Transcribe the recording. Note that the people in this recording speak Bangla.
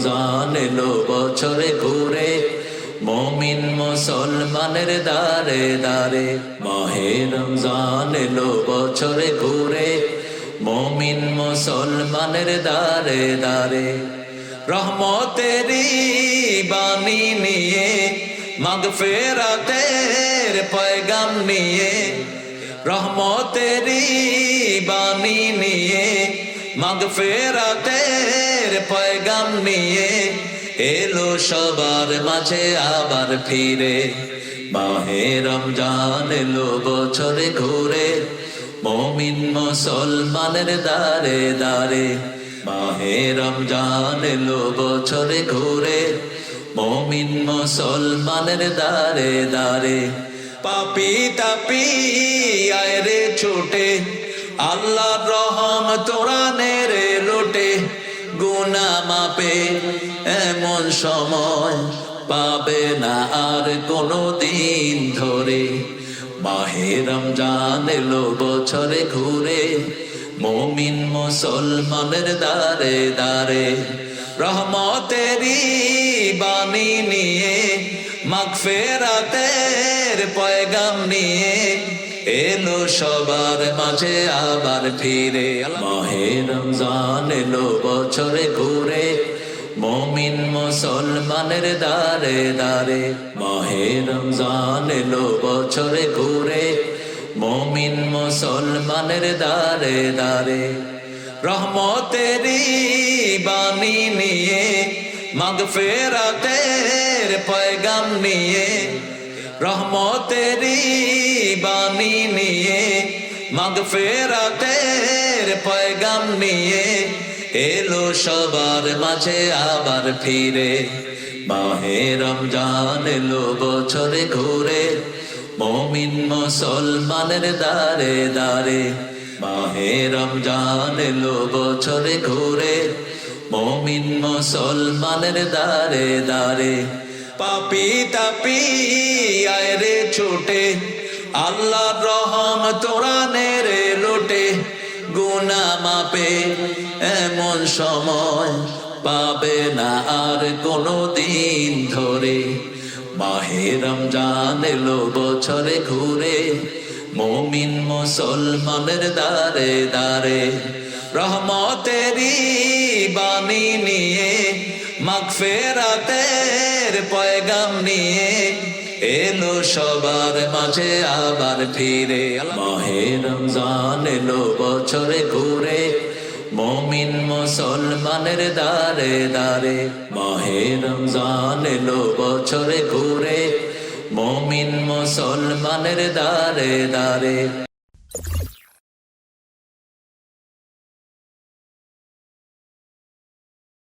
রমজান এলো বছরে ঘুরে, মমিন মুসলমানের দারে দারে মাহে রমজান এলো বছরে ঘুরে, মমিন মুসলমানের দারে দারে রহমতেরি বাণী নিয়ে, মাগফেরাতের পয়গাম নিয়ে রহমতেরি বাণী নিয়ে মাগফেরাতের পয়গাম নিয়ে এলো সবার মাঝে আবার ফিরে। মাহে রমজান এলো বছরে ঘুরে, মমিন মুসলমানের দারে দারে মাহে রমজান এলো বছরে ঘুরে, মমিন মুসলমানের দারে দারে পাপি তাপি আয় রে ছোটে আল্লাহ রহম তোরা রে লোটে গুনা মাপে এমন সময় পাবে না আর কোনো দিন ধরে। মাহে রমজান এলো বছরে ঘুরে, মমিন মুসলমানের দারে দারে রহমতেরি বাণী নিয়ে, মাগফেরাতের পয়গাম নিয়ে এলো সবার মাঝে আবার ফিরে। মাহে রমজান এলো বছরে ঘুরে, মমিন মুসলমানের দারে দারে মাহে রমজান এলো বছরে ঘুরে, মমিন মুসলমানের দারে দারে রহমতেরি বাণী নিয়ে, মাগফেরাতের পয়গাম নিয়ে রহমতেরি বাণী নিয়ে, মাগফেরাতের পয়গাম নিয়ে এলো সবার মাঝে আবার ফিরে। মাহে রমজান এলো বছরে ঘুরে, মমিন মুসলমানের দারে দারে মাহে রমজান এলো বছরে ঘুরে, মমিন মুসলমানের দারে দারে পাপি তাপি, আয় রে ছোটে। আল্লাহ রহম তোরা রে লোটে। গুনা মাপে এমন সময় পাবে না আর কোনো দিন ধরে। মাহে রমজান বছরে ঘুরে, মমিন মুসলমানের দারে দারে রহমতেরি বাণী নিয়ে মাগফেরাতের পয়গাম নিয়ে এলো সবার মাঝে আবার ফিরে। মাহে রমজান এলো বছরে ঘুরে, মমিন মুসলমানের দারে দারে মাহে রমজান এলো বছরে ঘুরে, মমিন মুসলমানের দারে দারে